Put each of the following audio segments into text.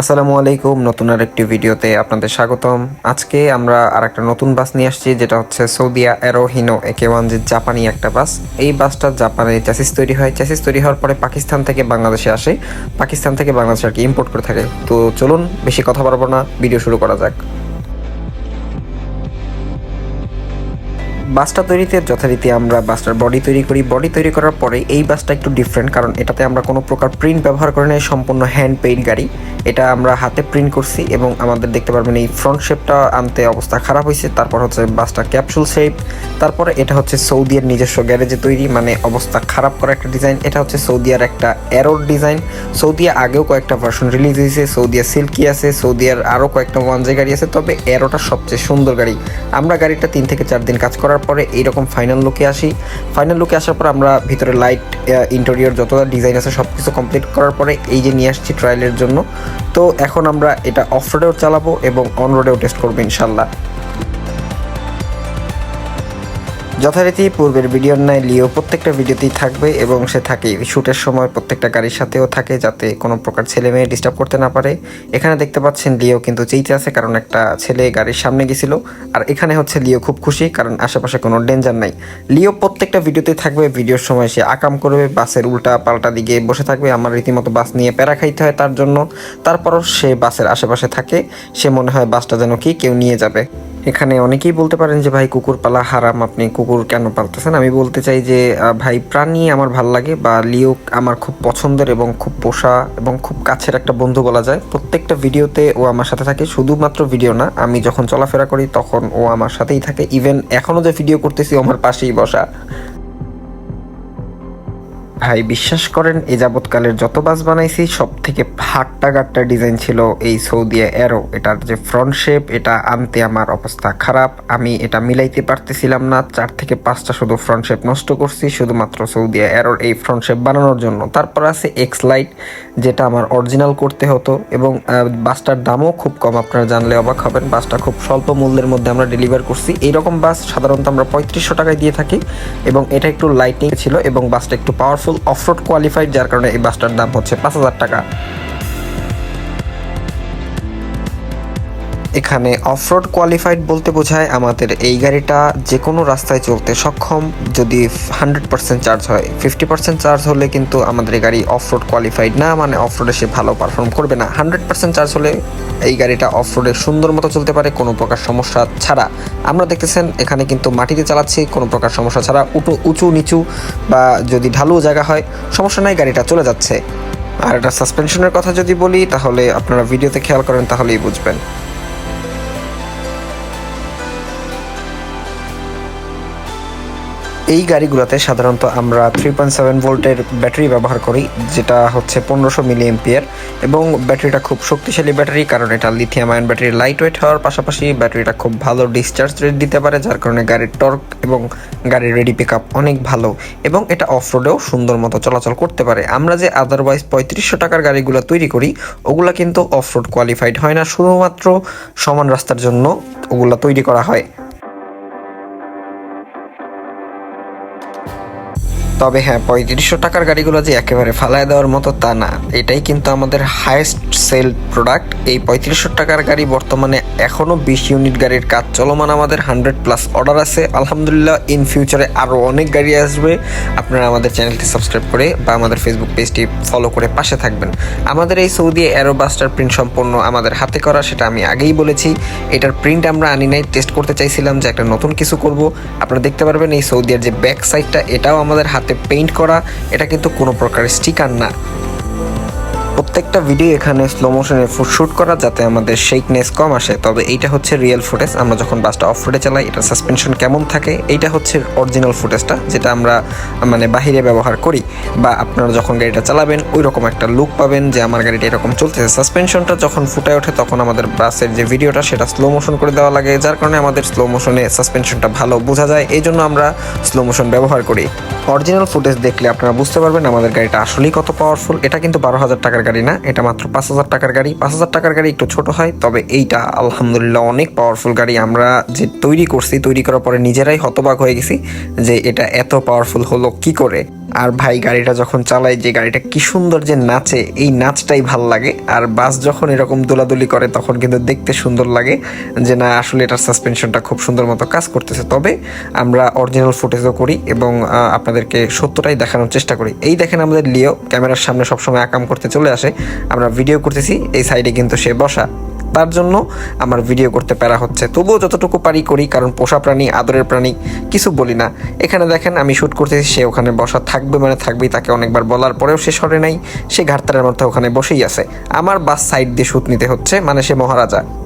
আসসালামু আলাইকুম, নতুন আর একটি ভিডিওতে আপনাদের স্বাগতম। আজকে আমরা আর একটা নতুন বাস নিয়ে আসছি, যেটা হচ্ছে সৌদিয়া অ্যারোহিনো একে ওয়ান যে জাপানি একটা বাস। এই বাসটা জাপানে চ্যাসিস তৈরি হয়। চ্যাসিস তৈরি হওয়ার পরে পাকিস্তান থেকে বাংলাদেশে আসে। পাকিস্তান থেকে বাংলাদেশে আর কি ইম্পোর্ট করে থাকে। তো চলুন, বেশি কথা বলব না, ভিডিও শুরু করা যাক। বাসটা তৈরিতে যথারীতি আমরা বাসটার বডি তৈরি করি। বডি তৈরি করার পরে এই বাসটা একটু ডিফারেন্ট কারণ এটাতে আমরা কোনো প্রকার প্রিন্ট ব্যবহার করি নাই, সম্পূর্ণ হ্যান্ড পেইড গাড়ি। এটা আমরা হাতে প্রিন্ট করছি এবং আমাদের দেখতে পারবেন এই ফ্রন্ট শেপটা আনতে অবস্থা খারাপ হয়েছে। তারপর হচ্ছে বাসটা ক্যাপসুল শেপ তারপরে এটা হচ্ছে সৌদিয়ার নিজস্ব গ্যারেজে তৈরি মানে অবস্থা খারাপ করা একটা ডিজাইন এটা হচ্ছে সৌদিয়ার একটা অ্যারোর ডিজাইন সৌদিয়া আগেও কয়েকটা ভার্সন রিলিজ হয়েছে। সৌদিয়া সিল্কি আছে সৌদিয়ার আরও কয়েকটা ওয়ানজে গাড়ি আছে, তবে অ্যারোটা সবচেয়ে সুন্দর গাড়ি। আমরা গাড়িটা তিন থেকে চার দিন কাজ করার পরে এইরকম ফাইনাল লুকে আসি। ফাইনাল লুকে আসার পর আমরা ভিতরে লাইট ইন্টেরিয়র যত ডিজাইন আছে সব কিছু কমপ্লিট করার পরে এই যে নিয়ে আসছি ট্রায়ালের জন্য। তো এখন আমরা এটা অফ রোডেও চালাবো এবং অন রোডেও টেস্ট করব ইনশাল্লাহ। যথারীতি পূর্বের ভিডিওর ন্যায় লিও প্রত্যেকটা ভিডিওতেই থাকবে এবং সে থাকে শ্যুটের সময় প্রত্যেকটা গাড়ির সাথেও থাকে যাতে কোনো প্রকার ছেলে মেয়ে ডিস্টার্ব করতে না পারে। এখানে দেখতে পাচ্ছেন লিও কিন্তু চেইতে আছে কারণ একটা ছেলে গাড়ির সামনে গেছিল। আর এখানে হচ্ছে লিও খুব খুশি কারণ আশেপাশে কোনো ডেঞ্জার নাই। লিও প্রত্যেকটা ভিডিওতে থাকবে ভিডিওর সময় সে আকাম করবে, বাসের উল্টা পাল্টা দিকে বসে থাকবে। আমার রীতিমতো বাস নিয়ে প্যারা খাইতে হয় তার জন্য। তারপরও সে বাসের আশেপাশে থাকে। সে মনে হয় বাসটা যেন কি, কেউ নিয়ে যাবে। এখানে অনেকেই বলতে পারেন যে, ভাই কুকুর পালা হারাম, আপনি কুকুর কেন পালতেছেন? আমি বলতে চাই যে ভাই, প্রাণী আমার ভালো লাগে বা লিও আমার খুব পছন্দের এবং খুব পোষা এবং খুব কাছের একটা বন্ধু বলা যায়। প্রত্যেকটা ভিডিওতে ও আমার সাথে থাকে, শুধুমাত্র ভিডিও না, আমি যখন চলাফেরা করি তখন ও আমার সাথেই থাকে। ইভেন এখনও যে ভিডিও করতেছি আমার পাশেই বসা। ভাই, বিশ্বাস করেন এ যাবৎকালের যত বাস বানাইছি সব থেকে হাট্টা গাট্টা ডিজাইন ছিল এই সৌদিয়া অ্যারো। এটার যে ফ্রন্ট শেপ এটা আনতে আমার অবস্থা খারাপ। আমি এটা মিলাইতে পারতেছিলাম না। চার থেকে পাঁচটা শুধু ফ্রন্ট শেপ নষ্ট করছি, শুধুমাত্র সৌদিয়া অ্যারোর এই ফ্রন্ট শেপ বানানোর জন্য। তারপর আছে এক্স লাইট যেটা আমার অরিজিনাল করতে হতো। এবং বাসটার দামও খুব কম, আপনারা জানলে অবাক হবেন। বাসটা খুব স্বল্প মূল্যের মধ্যে আমরা ডেলিভার করছি। এইরকম বাস সাধারণত আমরা পঁয়ত্রিশশো টাকায় দিয়ে থাকি। এবং এটা একটু লাইটিং ছিল এবং বাসটা একটু পাওয়ারফুল অফরোড কোয়ালিফাইড যার কারণে এই বাসটার দাম হচ্ছে পাঁচ হাজার টাকা। এখানে অফরোড কোয়ালিফাইড বলতে বোঝায় আমাদের এই গাড়িটা যে কোনো রাস্তায় চলতে সক্ষম। যদি হান্ড্রেড পার্সেন্ট চার্জ হয়, ফিফটি পার্সেন্ট চার্জ হলে কিন্তু আমাদের গাড়ি অফরোড কোয়ালিফাইড না মানে অফরোডে সে ভালো পারফর্ম করবে না। হান্ড্রেড পার্সেন্ট চার্জ হলে এই গাড়িটা অফরোডে সুন্দর মতো চলতে পারে, কোনো প্রকার সমস্যা ছাড়া। আমরা দেখতেছেন, এখানে কিন্তু মাটিতে চালাচ্ছি, কোনো প্রকার সমস্যা ছাড়া উঁচু উঁচু, নিচু বা যদি ঢালু জায়গা হয়, সমস্যা নাই, গাড়িটা চলে যাচ্ছে। আর এটা সাসপেনশনের কথা যদি বলি, তাহলে আপনারা ভিডিওতে খেয়াল করেন, তাহলেই বুঝবেন। এই গাড়িগুলোতে সাধারণত আমরা থ্রি পয়েন্ট সেভেন ভোল্টের ব্যাটারি ব্যবহার করি, যেটা হচ্ছে পনেরোশো মিলি এম্পিয়ার এবং ব্যাটারিটা খুব শক্তিশালী ব্যাটারি, কারণ এটা lithium ion battery light weight হওয়ার পাশাপাশি ব্যাটারিটা খুব ভালো ডিসচার্জ রেট দিতে পারে, যার কারণে গাড়ির টর্ক এবং গাড়ির রেডি পিক অনেক ভালো। এবং এটা অফ রোডেও সুন্দর মতো চলাচল করতে পারে। আমরা যে আদারওয়াইজ পঁয়ত্রিশশো টাকার গাড়িগুলো তৈরি করি, ওগুলা কিন্তু অফ রোড কোয়ালিফাইড হয় না। শুধুমাত্র সমান রাস্তার জন্য ওগুলা তৈরি করা হয়। তবে হ্যাঁ পঁয়ত্রিশশো টাকার গাড়িগুলো যে একেবারে ফালায় দেওয়ার মতো তা না। এটাই কিন্তু আমাদের হায়েস্ট সেল প্রোডাক্ট এই পঁয়ত্রিশশো টাকার গাড়ি বর্তমানে এখনও বিশ ইউনিট গাড়ির কাজ চলমান আমাদের হান্ড্রেড প্লাস অর্ডার আছে। আলহামদুলিল্লাহ ইন ফিউচারে আরও অনেক গাড়ি আসবে। আপনারা আমাদের চ্যানেলটি সাবস্ক্রাইব করে বা আমাদের ফেসবুক পেজটি ফলো করে পাশে থাকবেন। আমাদের এই সৌদি অ্যারোবাস্টার প্রিন্ট সম্পূর্ণ আমাদের হাতে করা, সেটা আমি আগেই বলেছি। এটার প্রিন্ট আমরা আনি নাই টেস্ট করতে চাইছিলাম যে একটা নতুন কিছু করব। আপনারা দেখতে পারবেন এই সৌদিয়ার যে ব্যাক সাইডটা এটাও আমাদের হাতে পেইন্ট করা এটা কিন্তু কোনো প্রকার স্টিকার না। প্রত্যেকটা ভিডিও এখানে স্লো মোশনে শ্যুট করা যাতে আমাদের শেকনেস কম আসে। তবে এইটা হচ্ছে রিয়েল ফুটেজ আমরা যখন বাসটা অফ রোডে চালাই এটা সাসপেনশন কেমন থাকে, এইটা হচ্ছে অরিজিনাল ফুটেজটা যেটা আমরা মানে বাহিরে ব্যবহার করি। বা আপনারা যখন গাড়িটা চালাবেন ওই রকম একটা লুক পাবেন যে আমার গাড়িটা এরকম চলতেছে। সাসপেনশনটা যখন ফুটে ওঠে, তখন আমাদের বাসের যে ভিডিওটা সেটা স্লো মোশন করে দেওয়া লাগে, যার কারণে আমাদের স্লো মোশনে সাসপেনশনটা ভালো বোঝা যায়। এই জন্য আমরা স্লো মোশন ব্যবহার করি। অরিজিনাল ফুটেজ দেখলে আপনারা বুঝতে পারবেন আমাদের গাড়িটা আসলেই কত পাওয়ারফুল এটা কিন্তু বারো হাজার টাকার গাড়ি না, এটা মাত্র পাঁচ হাজার টাকার গাড়ি। পাঁচ হাজার টাকার গাড়ি একটু ছোট হয়, তবে এইটা আলহামদুলিল্লাহ অনেক পাওয়ারফুল গাড়ি। আমরা যে তৈরি করছি, তৈরি করার পরে নিজেরাই হতবাক হয়ে গেছি যে এটা এত পাওয়ারফুল হলো কি করে? আর ভাই গাড়িটা যখন চালাই যে গাড়িটা কি সুন্দর যে নাচে, এই নাচটাই ভালো লাগে। আর বাস যখন এরকম দোলাদুলি করে, তখন কিন্তু দেখতে সুন্দর লাগে যে না, আসলে এটার সাসপেনশনটা খুব সুন্দর মতো কাজ করতেছে। তবে আমরা অরিজিনাল ফুটেজও করি এবং আপনাদেরকে সত্যটাই দেখানোর চেষ্টা করি। এই দেখেন আমাদের লিও ক্যামেরার সামনে সবসময় আকাম করতে চলে আসে। আমরা ভিডিও করতেছি, এই সাইডে কিন্তু সে বসা। তার জন্য আমার ভিডিও করতে প্যারা হচ্ছে। তবুও যতটুকু পারি করি, কারণ পোষা প্রাণী, আদরের প্রাণী, কিছু বলি না। এখানে দেখেন, আমি শ্যুট করতেছি, সে ওখানে বসা থাকবে মানে থাকবেই, তাকে অনেকবার বলার পরেও সে সরে নাই, সে ঘাটতারের মধ্যে ওখানে বসেই আছে। আমার বাস সাইড দিয়ে শ্যুট নিতে হচ্ছে মানে সে মহারাজা।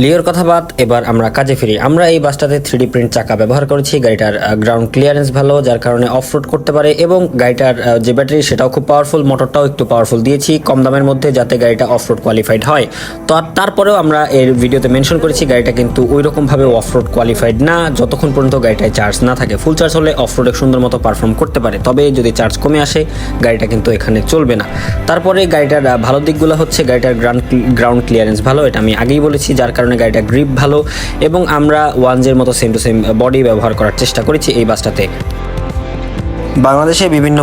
লিওর কথা বাদ, এবার আমরা কাজে ফিরি। আমরা এই বাসটাতে থ্রি প্রিন্ট চাকা ব্যবহার করেছি, গাড়িটার গ্রাউন্ড ক্লিয়ারেন্স ভালো, যার কারণে অফ রোড করতে পারে এবং গাড়িটার যে ব্যাটারি সেটাও খুব পাওয়ারফুল মোটরটাও একটু পাওয়ারফুল দিয়েছি কম দামের মধ্যে যাতে গাড়িটা অফ রোড কোয়ালিফাইড হয়। তো তারপরেও আমরা এর ভিডিওতে মেনশন করেছি, গাড়িটা কিন্তু ওই রকমভাবে অফ রোড কোয়ালিফাইড না, যতক্ষণ পর্যন্ত গাড়িটায় চার্জ না থাকে। ফুল চার্জ হলে অফ রোডে সুন্দর মতো পারফর্ম করতে পারে, তবে যদি চার্জ কমে আসে, গাড়িটা কিন্তু এখানে চলবে না। তারপরে গাড়িটার ভালো দিকগুলো হচ্ছে, গাড়িটার গ্রাউন্ড গ্রাউন্ড ক্লিয়ারেন্স ভালো, এটা আমি আগেই বলেছি, যার কারণে গাড়িটা গ্রিপ ভালো এবং আমরা ওয়ানজের মতো সেম টু সেম বডি ব্যবহার করার চেষ্টা করেছি এই বাসটাতে। বাংলাদেশে বিভিন্ন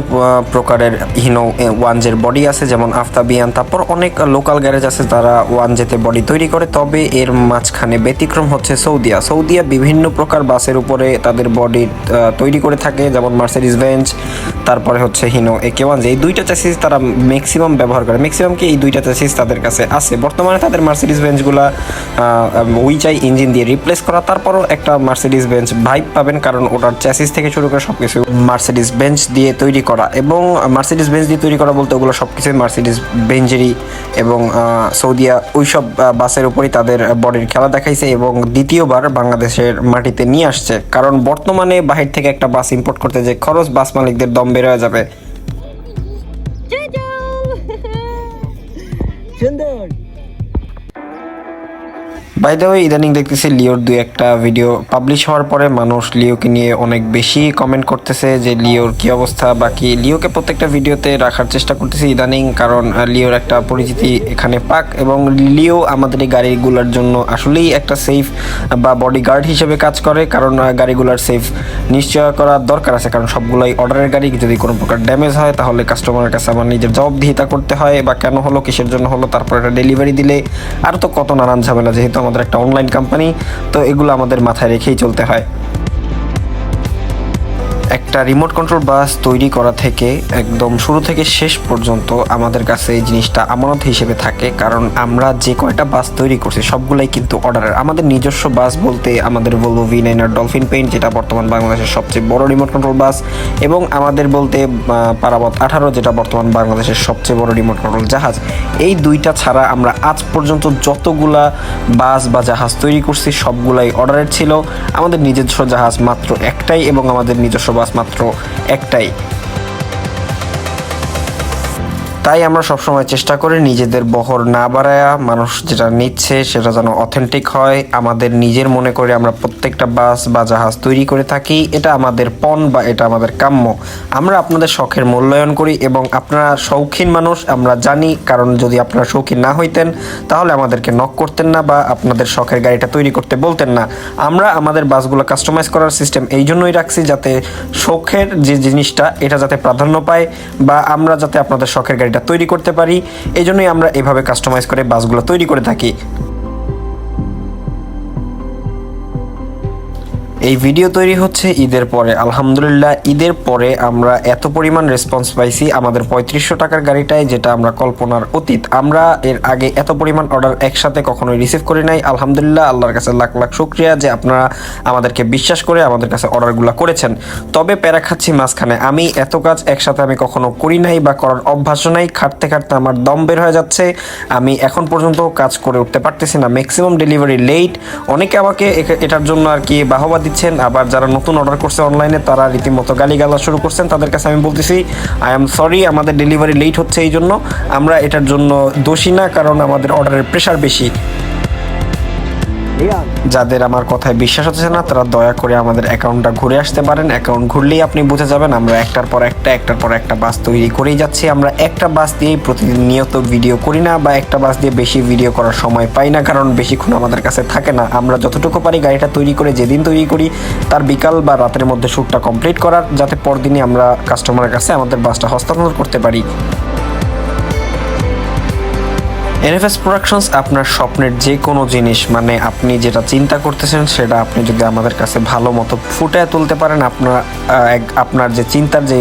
প্রকারের হিনো ওয়ানজের বডি আছে, যেমন আফতাবিয়ান, তারপর অনেক লোকাল গ্যারেজ আছে তারা ওয়ানজেতে বডি তৈরি করে, তবে এর মাঝখানে ব্যতিক্রম হচ্ছে সৌদিয়া। সৌদিয়া বিভিন্ন প্রকার বাসের উপরে তাদের বডি তৈরি করে থাকে, যেমন মার্সিডিস বেঞ্চ তারপরে হচ্ছে হিনো একে ওয়ান এই দুইটা চ্যাসিস তারা ম্যাক্সিমাম ব্যবহার করে। ম্যাক্সিমাম কি এই দুইটা চ্যাসিস তাদের কাছে আছে। বর্তমানে তাদের মার্সিডিস বেঞ্চগুলা ওই চাই ইঞ্জিন দিয়ে রিপ্লেস করা, তারপরও একটা মার্সিডিস বেঞ্চ ভাইব পাবেন, কারণ ওটার চ্যাসিস থেকে শুরু করে সব কিছু মার্সিডিস বেঞ্চ দিয়ে তৈরি করা এবং মার্সিডিস বেঞ্চ দিয়ে তৈরি করা বলতে ওগুলো সব কিছুই মার্সিডিস বেঞ্জেরই এবং সৌদিয়া ওইসব বাসের উপরই তাদের বডির খেলা দেখাইছে এবং দ্বিতীয়বার বাংলাদেশের মাটিতে নিয়ে আসছে। কারণ বর্তমানে বাহির থেকে একটা বাস ইম্পোর্ট করতে যে খরচ বাস মালিকদের দম বের হয়ে যাবে। সুন্দর। বাই দ্য ওয়ে ইদানিং দেখতেছি লিওর দুই একটা ভিডিও পাবলিশ হওয়ার পরে মানুষ লিওকে নিয়ে অনেক বেশি কমেন্ট করতেছে যে লিওর কি অবস্থা, বাকি লিওকে প্রত্যেকটা ভিডিওতে রাখার চেষ্টা করতেছি ইদানিং, কারণ লিওর একটা পরিচিতি এখানে পাক এবং লিও আমাদের এই গাড়িগুলোর জন্য আসলেই একটা সেফ বা বডি গার্ড হিসেবে কাজ করে, কারণ গাড়িগুলোর সেফ নিশ্চয় করার দরকার আছে, কারণ সবগুলোই অর্ডারের গাড়ি, যদি কোনো প্রকার ড্যামেজ হয় তাহলে কাস্টমারের কাছে আমার নিজের জবাবদিহিতা করতে হয়, বা কেন হলো, কিসের জন্য হলো, তারপর এটা ডেলিভারি দিলে, আর তো কত নানান ঝামেলা, যেহেতু আমাদের একটা অনলাইন কোম্পানি তো এগুলো আমাদের মাথায় রেখেই চলতে হয়। একটা রিমোট কন্ট্রোল বাস তৈরি করা থেকে একদম শুরু থেকে শেষ পর্যন্ত আমাদের কাছে এই জিনিসটা আমানত হিসেবে থাকে, কারণ আমরা যে কয়টা বাস তৈরি করছি সবগুলাই কিন্তু অর্ডারের আমাদের নিজস্ব বাস বলতে আমাদের বলব ভি নাইনার ডলফিন পেইন্ট যেটা বর্তমান বাংলাদেশের সবচেয়ে বড় রিমোট কন্ট্রোল বাস এবং আমাদের বলতে পারাবত আঠারো, যেটা বর্তমান বাংলাদেশের সবচেয়ে বড় রিমোট কন্ট্রোল জাহাজ। এই দুইটা ছাড়া আমরা আজ পর্যন্ত যতগুলা বাস বা জাহাজ তৈরি করছি, সবগুলাই অর্ডারের ছিল। আমাদের নিজস্ব জাহাজ মাত্র একটাই এবং আমাদের নিজস্ব বাস মাত্র একটাই। তাই আমরা সবসময় চেষ্টা করি নিজেদের বহর না বাড়ায়া, মানুষ যেটা নিচ্ছে সেটা যেন অথেন্টিক হয়। আমাদের নিজের মনে করে আমরা প্রত্যেকটা বাস বা জাহাজ তৈরি করে থাকি, এটা আমাদের পণ বা এটা আমাদের কাম্য। আমরা আপনাদের শখের মূল্যায়ন করি এবং আপনারা শৌখিন মানুষ, আমরা জানি, কারণ যদি আপনারা শৌখিন না হইতেন, তাহলে আমাদেরকে নক করতেন না বা আপনাদের শখের গাড়িটা তৈরি করতে বলতেন না। আমরা আমাদের বাসগুলো কাস্টমাইজ করার সিস্টেম এই জন্যই রাখছি যাতে শখের যে জিনিসটা, এটা যাতে প্রাধান্য পায় বা আমরা যাতে আপনাদের শখের গাড়িটা তৈরি করতে পারি। এই জন্যই আমরা এভাবে কাস্টমাইজ করে বাসগুলো তৈরি করে থাকি। এই ভিডিও তৈরি হচ্ছে ঈদের পরে। আলহামদুলিল্লাহ, ঈদের পরে আমরা এত পরিমাণ রেসপন্স পাইছি আমাদের পঁয়ত্রিশশো টাকার গাড়িটায়, যেটা আমরা কল্পনার অতীত। আমরা এর আগে এত পরিমাণ অর্ডার একসাথে কখনোই রিসিভ করি নাই। আলহামদুলিল্লাহ, আল্লাহর কাছে লাখ লাখ শুক্রিয়া যে আপনারা আমাদেরকে বিশ্বাস করে আমাদের কাছে অর্ডারগুলো করেছেন। তবে প্যারা খাচ্ছি মাঝখানে। আমি এত কাজ একসাথে আমি কখনো করি নাই বা করার অভ্যাস নাই। খাটতে খাটতে আমার দম বের হয়ে যাচ্ছে। আমি এখন পর্যন্ত কাজ করে উঠতে পারতেছি না। ম্যাক্সিমাম ডেলিভারি লেট অনেকে আমাকে এটার জন্য আর কি বাহবা দিচ্ছেন। আবার যারা নতুন অর্ডার করছে অনলাইনে তারা রীতিমতো গালিগালা শুরু করছেন। তাদের কাছে আমি বলতেছি আই এম সরি আমাদের ডেলিভারি লেট হচ্ছে এই জন্য। আমরা এটার জন্য দোষী না, কারণ আমাদের অর্ডারের প্রেশার বেশি। যাদের আমার কথায় বিশ্বাস হচ্ছে না, তারা দয়া করে আমাদের অ্যাকাউন্টটা ঘুরে আসতে পারেন। অ্যাকাউন্ট ঘুরলেই আপনি বুঝে যাবেন, আমরা একটার পর একটা, একটার পর একটা বাস তৈরি করেই যাচ্ছি। আমরা একটা বাস দিয়েই প্রতিদিন নিয়ত ভিডিও করি না বা একটা বাস দিয়ে বেশি ভিডিও করার সময় পাই না, কারণ বেশিক্ষণ আমাদের কাছে থাকে না। আমরা যতটুকু পারি গাড়িটা তৈরি করে, যেদিন তৈরি করি, তার বিকাল বা রাতের মধ্যে শ্যুটটা কমপ্লিট করার, যাতে পরদিনই আমরা কাস্টমারের কাছে আমাদের বাসটা হস্তান্তর করতে পারি। এনএফএস প্রোডাকশনস আপনার স্বপ্নের যে কোনো জিনিস মানে আপনি যেটা চিন্তা করতেছেন, সেটা আপনি যদি আমাদের কাছে ভালো মতো ফুটে তুলতে পারেন, আপনার আপনার যে চিন্তার যে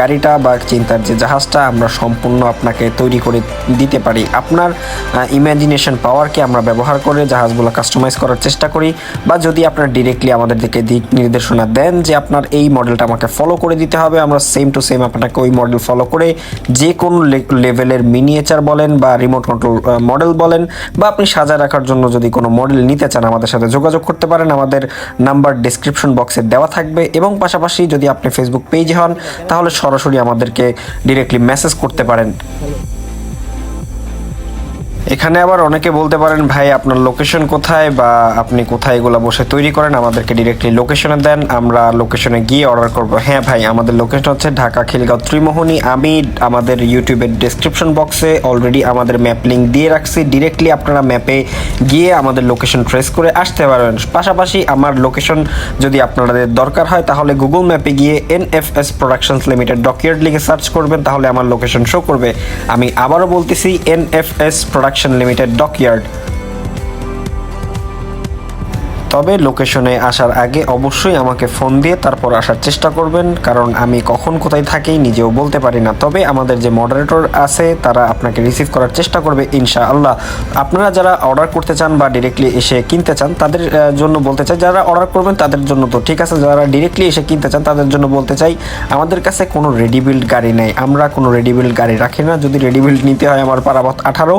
গাড়িটা বা চিন্তার যে জাহাজটা, আমরা সম্পূর্ণ আপনাকে তৈরি করে দিতে পারি। আপনার ইমাজিনেশন পাওয়ারকে আমরা ব্যবহার করে জাহাজগুলো কাস্টমাইজ করার চেষ্টা করি, বা যদি আপনার ডিরেক্টলি আমাদের দিকে দিক নির্দেশনা দেন যে আপনার এই মডেলটা আমাকে ফলো করে দিতে হবে, আমরা সেম টু সেম আপনাকে ওই মডেল ফলো করে যে কোনো লেভেলের মিনিয়েচার বলেন বা রিমোট কন্ট্রোল মডেল বলেন বা আপনি সাজায় রাখার জন্য যদি কোনো মডেল নিতে চান, আমাদের সাথে যোগাযোগ করতে পারেন। আমাদের নাম্বার ডিসক্রিপশন বক্সে দেওয়া থাকবে এবং পাশাপাশি যদি আপনি ফেসবুক পেজ হন, তাহলে সরাসরি আমাদেরকে ডিরেক্টলি মেসেজ করতে পারেন। এখানে আবার অনেকে বলতে পারেন, ভাই, আপনার লোকেশন কোথায় বা আপনি কোথায় এগুলো বসে তৈরি করেন? আমাদেরকে ডিরেক্টলি লোকেশনে দেন, আমরা লোকেশনে গিয়ে অর্ডার করব। হ্যাঁ ভাই, আমাদের লোকেশন হচ্ছে ঢাকা খিলগাঁও ত্রিমোহনী। আমি আমাদের ইউটিউবের ডেসক্রিপশন বক্সে অলরেডি আমাদের ম্যাপ লিঙ্ক দিয়ে রাখছি। ডিরেক্টলি আপনারা ম্যাপে গিয়ে আমাদের লোকেশন ট্রেস করে আসতে পারবেন পাশাপাশি আমার লোকেশন যদি আপনাদের দরকার হয়, তাহলে গুগল ম্যাপে গিয়ে N F S productions limited dockyard লিখে সার্চ করবেন, তাহলে আমার লোকেশন শো করবে। আমি আবারও বলতেছি N F S production limited dockyard তবে লোকেশনে আসার আগে অবশ্যই আমাকে ফোন দিয়ে তারপর আসার চেষ্টা করবেন, কারণ আমি কখন কোথায় থাকি নিজেও বলতে পারি না। তবে আমাদের যে মডারেটর আছে, তারা আপনাকে রিসিভ করার চেষ্টা করবে ইনশা আল্লাহ আপনারা যারা অর্ডার করতে চান বা ডিরেক্টলি এসে কিনতে চান, তাদের জন্য বলতে চাই, যারা অর্ডার করবেন তাদের জন্য তো ঠিক আছে, যারা ডিরেক্টলি এসে কিনতে চান তাদের জন্য বলতে চাই, আমাদের কাছে কোনো রেডি বিল্ড গাড়ি নেই। আমরা কোনো রেডি বিল্ড গাড়ি রাখি না। যদি রেডি বিল্ড নিতে হয় আমার পারাবত আঠারো,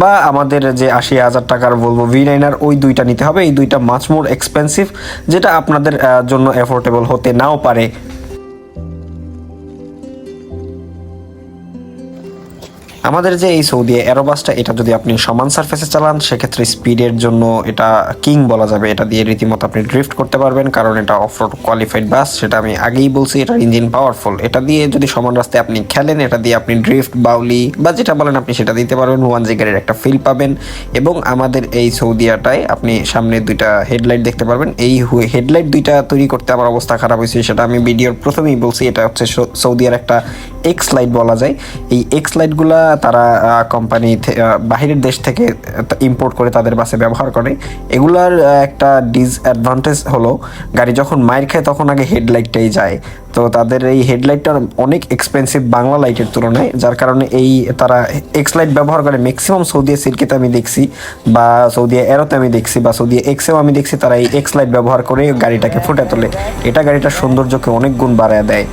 বা আমাদের যে আশি হাজার টাকার বলব ভি নাইনার ওই দুইটা নিতে হবে। এই দুইটা মাছ মোর এক্সপেন্সিভ যেটা আপনাদের জন্য অ্যাফোর্ডেবল হতে নাও পারে। আমাদের যে এই সৌদি অ্যারোবাসটা এটা যদি আপনি সমান সারফেসে চালান, সেক্ষেত্রে স্পিডের জন্য এটা কিং বলা যাবে। এটা দিয়ে রীতিমতো আপনি ড্রিফট করতে পারবেন, কারণ এটা অফরোড কোয়ালিফাইড বাস সেটা আমি আগেই বলছি, এটার ইঞ্জিন পাওয়ারফুল এটা দিয়ে যদি সমান রাস্তায় আপনি খেলেন, এটা দিয়ে আপনি ড্রিফট বাউলি বা যেটা বলেন আপনি সেটা দিতে পারবেন। ওয়ান জি গাড়ির একটা ফিল পাবেন। এবং আমাদের এই সৌদিয়াটায় আপনি সামনে দুইটা হেডলাইট দেখতে পারবেন। এই হেডলাইট দুইটা তৈরি করতে আমার অবস্থা খারাপ হয়েছে, সেটা আমি ভিডিওর প্রথমেই বলছি। এটা হচ্ছে সৌদিয়ার একটা এক্স লাইট বলা যায়। এই এক্স লাইটগুলা তারা কোম্পানি বাহিরের দেশ থেকে ইম্পোর্ট করে তাদের বাসে ব্যবহার করে। এগুলার একটা ডিসঅ্যাডভান্টেজ হলো, গাড়ি যখন মাইর খায় তখন আগে হেডলাইটটাই যায়। তো তাদের এই হেডলাইটটা অনেক এক্সপেন্সিভ বাংলা লাইটের তুলনায়, যার কারণে এই তারা এক্স লাইট ব্যবহার করে। ম্যাক্সিমাম সৌদি সিল্কিতে আমি দেখছি বা সৌদি এরোতে আমি দেখছি বা সৌদি এক্সেও আমি দেখছি, তারা এই এক্স লাইট ব্যবহার করে গাড়িটাকে ফুটে তোলে। এটা গাড়িটার সৌন্দর্যকে অনেক গুণ বাড়ায় দেয়।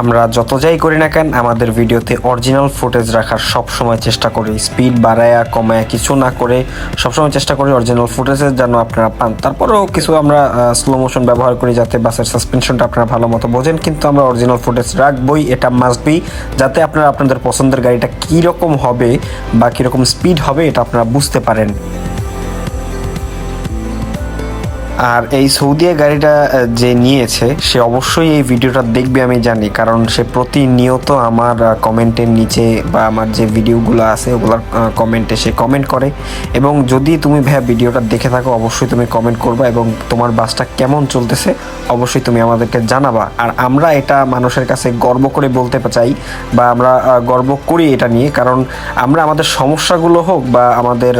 আমরা যত যাই করি না কেন, আমাদের ভিডিওতে অরিজিনাল ফুটেজ রাখার সব সময় চেষ্টা করি। স্পিড বাড়ায়া, কমায়া, কিছু না করে সবসময় চেষ্টা করি অরিজিনাল ফুটেজের যেন আপনারা পান। তারপরেও কিছু আমরা স্লো মোশন ব্যবহার করি যাতে বাসের সাসপেনশনটা আপনারা ভালো মতো বোঝেন, কিন্তু আমরা অরিজিনাল ফুটেজ রাখবই, এটা মাস্ট বি যাতে আপনারা আপনাদের পছন্দের গাড়িটা কীরকম হবে বা কীরকম স্পিড হবে, এটা আপনারা বুঝতে পারেন। আর এই সৌদিয়া গাড়িটা যে নিয়েছে, সে অবশ্যই এই ভিডিওটা দেখবে, আমি জানি। কারণ সে প্রতিনিয়ত আমার কমেন্টের নিচে বা আমার যে ভিডিওগুলো আছে, ওগুলোর কমেন্টে সে কমেন্ট করে। এবং যদি তুমি ভাইয়া ভিডিওটা দেখে থাকো, অবশ্যই তুমি কমেন্ট করবা এবং তোমার বাসটা কেমন চলতেছে, অবশ্যই তুমি আমাদেরকে জানাবা। আর আমরা এটা মানুষের কাছে গর্ব করে বলতে চাই, বা আমরা গর্ব করি এটা নিয়ে। কারণ আমরা আমাদের সমস্যাগুলো হোক বা আমাদের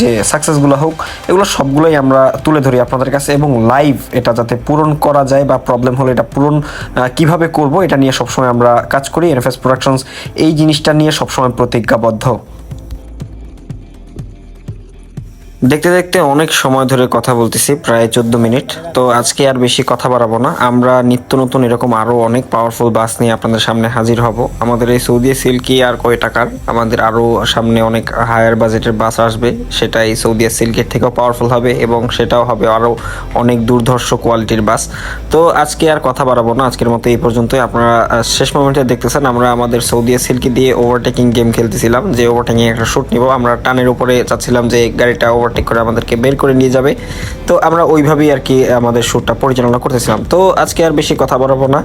যে সাকসেসগুলো হোক, এগুলো সবগুলোই আমরা তুলে ধরি আপনাদের কাছে এবং লাইভ এটা যাতে পূরণ করা যায় বা প্রবলেম হলে এটা পূরণ কীভাবে করব এটা নিয়ে সবসময় আমরা কাজ করি এনএফএস প্রোডাকশনস এই জিনিসটা নিয়ে সবসময় প্রতিজ্ঞাবদ্ধ। দেখতে দেখতে অনেক সময় ধরে কথা বলতেছি, প্রায় চোদ্দ মিনিট। তো আজকে আর বেশি কথা বাড়াবো না। আমরা নিত্য নতুন এরকম আরও অনেক পাওয়ারফুল বাস নিয়ে আপনাদের সামনে হাজির হব। আমাদের এই সৌদি সিল্কি আর কয় টাকার? আমাদের আরও সামনে অনেক হায়ার বাজেটের বাস আসবে। সেটা এই সৌদি সিল্কের থেকেও পাওয়ারফুল হবে এবং সেটাও হবে আরও অনেক দুর্ধর্ষ কোয়ালিটির বাস তো আজকে আর কথা বাড়াবো না। আজকের মতো এই পর্যন্তই। আপনারা শেষ মোমেন্টে দেখতেছেন, আমরা আমাদের সৌদি সিল্কি দিয়ে ওভারটেকিং গেম খেলতেছিলাম। যে ওভারটেকিং একটা শ্যুট নিব। আমরা টানের উপরে চাচ্ছিলাম যে গাড়িটা ওভারটেক করে আমাদেরকে বের করে নিয়ে যাবে। তো আমরা ওইভাবেই আর কি আমাদের শ্যুটটা পরিচালনা করতেছিলাম। তো আজকে আর বেশি কথা বলব না।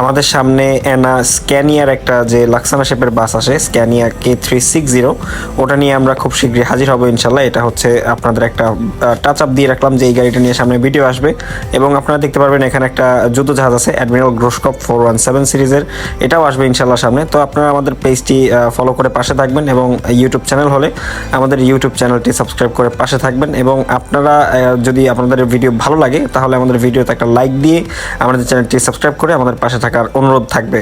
আমাদের সামনে এনা স্ক্যানিয়ার একটা যে লাক্সানা শেপের বাস আসে, Scania K three six zero ওটা নিয়ে আমরা খুব শীঘ্রই হাজির হব ইনশাল্লাহ। এটা হচ্ছে আপনাদের একটা টাচ আপ দিয়ে রাখলাম যে এই গাড়িটা নিয়ে সামনে ভিডিও আসবে। এবং আপনারা দেখতে পারবেন এখানে একটা যুদ্ধ জাহাজ আছে অ্যাডমিরাল গ্রোসকপ ফোর ওয়ান সেভেন সিরিজের। এটাও আসবে ইনশাল্লাহ সামনে। তো আপনারা আমাদের পেজটি ফলো করে পাশে থাকবেন এবং ইউটিউব চ্যানেল হলে আমাদের ইউটিউব চ্যানেলটি সাবস্ক্রাইব করে পাশে থাকবেন এবং আপনারা যদি আপনাদের ভিডিও ভালো লাগে, তাহলে আমাদের ভিডিওতে একটা লাইক দিয়ে আমাদের চ্যানেলটি সাবস্ক্রাইব করে আমাদের পাশে থাকার অনুরোধ থাকবে।